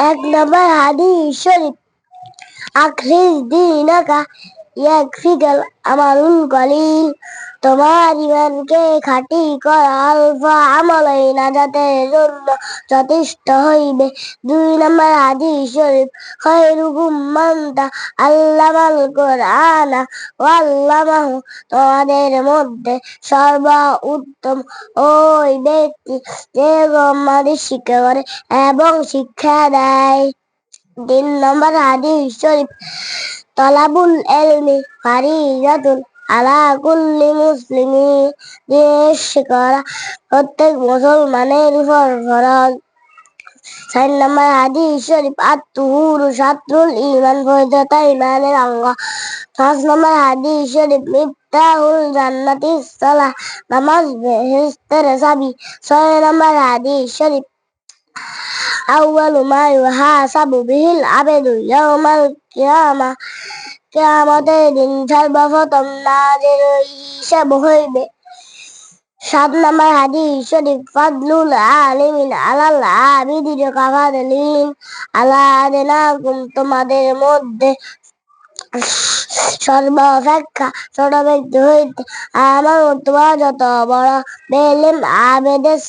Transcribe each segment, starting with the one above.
এক নম্বর হাদিস শরীফ আখরিজ দিনাকা ইয়াকফিকাল আমালুল কলিল তোমার ইমানকে খাঁটি কর অল্প আমলই নাজাতের জন্য যথেষ্ট হইবে। দুই নম্বর হাদিস শরীফ খৈরুকুম মানতা আল্লামাল কোরআনা ওয়াল্লামাহু তোমাদের মধ্যে সর্ব উত্তম ওই ব্যক্তি যে আমাদের শিক্ষা করে এবং শিক্ষা দেয়। তিন নম্বর হাদিস শরীফ, তলাবুল এলমি ফারিজাতুন আলা কুল্লি মুসলিমি দেশ করা প্রত্যেক মুসলমানের উপর ফরজ। শরীফ শাত্রুল ইমান পবিত্রতা ইমানের অঙ্গ। পাঁচ শরীফ, মিফতাহুল জান্নাতি নামাজ বেহেশতের চাবি। ছয় নম্বর হাদিস শরীফ, আউয়ালু মা ইউহাসাবু বিহিল আবেদু ইয়াউমাল কিয়ামা। কিয়ামতের দিন সর্বপ্রথম হিসাব হইবে সাত নম্বর হাদিস, শরীফ ফাদলুল আলিমিন আলাল আবিদিন কাফাদলিন তোমাদের মধ্যে সর্বাপেক্ষা ছোট ব্যক্তি হইতে আমার তোমার যত বড় বেলেম আবেদের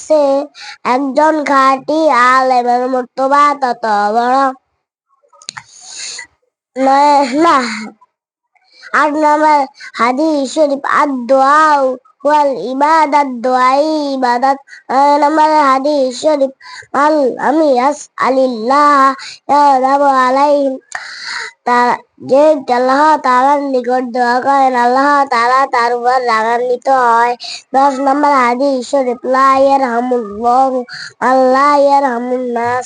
একজন খাটি আলেমের মর্তবা তত বড় না আট হাদিস শরীফ আর দোয়াও ওয়াল ইবাদাত, দোয়াই শরীফ আমি আস আলিল্লাহ আলাইহিম। যে আল্লাহ নিকট দোয়া করেন, আল্লাহ তার উপর হয়। দশ নম্বর শরীফ, লা ইয়ারহামুল্লাহ আল্লাহ ইয়ারহামুন নাস।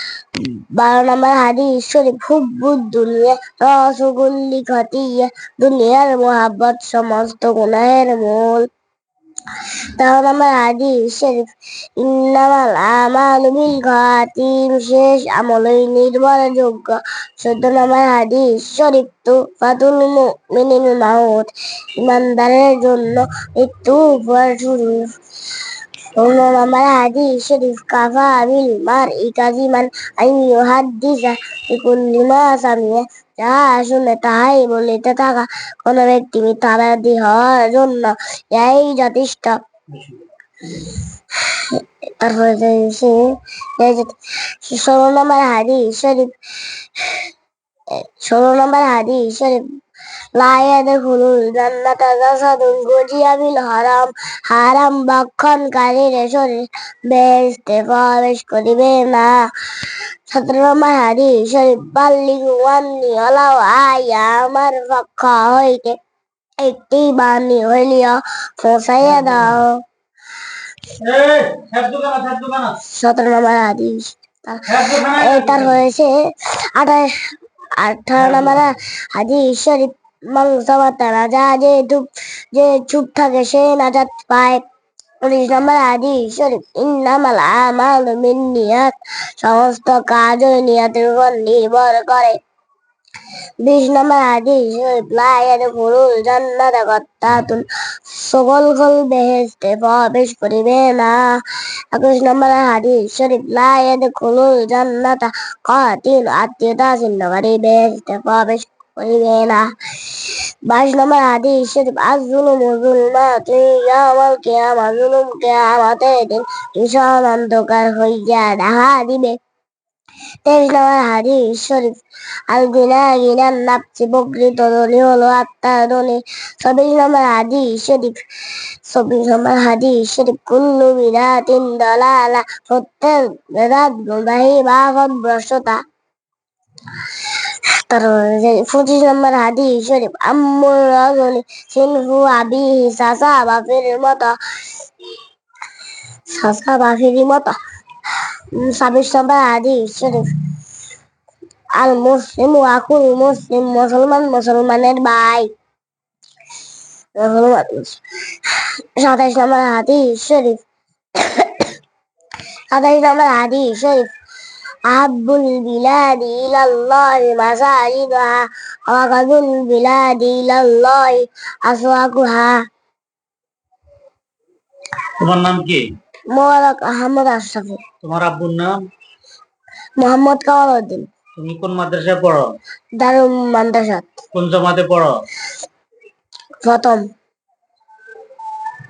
বারো নম্বর হাদিস শরীফ হুব্বুদ দুনিয়া রসগুল্লি খতিয়া দুনিয়ার মোহাব্বত সমস্ত গুনাহের মূল। তেরো নম্বর হাদিস শরীফ ইন্নামাল আমালু বিল খাতিম, শেষ আমলই নির্ভরযোগ্য চোদ্দ নম্বর হাদিস শরীফ তু ফাতুল মুমিনিল মাউত, ইমানদারের জন্য মৃত্যু উপর শুরু হাদিস শরীফ কাফা বিল মার ইকাজিমান আইয়ু হাদিসা বিকুল্লি মা সামিয়া যাহা শুনে তাহাই বলিতে থাকা কোন ব্যক্তি মিথ্যাবাদী হওয়ার জন্য এই যথেষ্ট তারপরে ষোলো নম্বর হাদিস শরীফ ষোলো নম্বর হাদিস শরীফ লায়াদখুলুল জান্নাতা জাসাদুন গুজিয়া বিল হারাম। হারাম ভক্ষণকারীর শরীর বেহেশতে প্রবেশ করিবে না। সতেরো নম্বর হাদিস, শরীফ বাল্লিগু আন্নি ওলাও আয়া আমার পক্ষ হইতে একটি বাণী হইলিও। পৌঁছাইয়া দাও। সতেরো নম্বর হাদিস, এটার হয়েছে আঠাশ, আঠারো নম্বর হাদিস, শরীফ মাংসমাতা রাজা যে চুপ যে চুপ থাকে সে নাজাত পায়। উনিশ নম্বর হাদিস শরীফ ইন্নামাল আমাল মিন নিয়াত সমস্ত কাজ ওই নিয়াতের উপর নির্ভর করে। বিশ নম্বর হাদিস শরীফ লা ইয়াদখুলুল জান্নাতা কাত্তাতুন সকল খল বেহেশতে প্রবেশ করিবে না। একুশ নম্বর হাদিস শরীফ লা ইয়াদখুলুল জান্নাতা কাতিল আত্মীয়তা ছিন্নকারী বেহেশতে প্রবেশ করিবে না বাইশ নম্বর হাদিস শরীফ আজুলুম জুলমাতুন ইয়াউমাল কিয়ামা জুলুম কিয়ামতের দিন ভীষণ অন্ধকার হইয়া দেখা দিবে তেইশ নম্বর হাদিস শরীফ আল গিনা গিনার নাপছি প্রকৃত ধনী হলো আত্মার ধনী চব্বিশ নম্বর হাদিস শরীফ চব্বিশ নম্বর হাদিস শরীফ কুল্লু বিরাতিন দলালা প্রত্যেক বেদাত গুমরাহি বা ভ্রষ্টতা পঁচিশ নম্বর হাদিস শরীফ আম্মুর রজনী সিনহু আবিহি সাসা বাফির মতো সাসা বাফির মতো ছাব্বিশ নম্বর হাদিস শরীফ আল মুসলিম আকুল মুসলিম মুসলমান মুসলমানের ভাই সাতাইশ নম্বর হাদিস শরীফ। সাতাইশ নম্বর হাদিস শরীফ। আহাবুল বিলাদি ইলাল্লাহি মাসাজিদুহা ওয়া গাদুল বিলাদি ইলাল্লাহি আসওয়াকুহা। তোমার নাম কি? মোবারক আহমদ আশরাফি। তোমার আব্বুর নাম? মোহাম্মদ কামালউদ্দিন। তুমি কোন মাদ্রাসায় পড়ো? দারুল মাদ্রাসাত। কোন জমাতে পড়ো? প্রথম।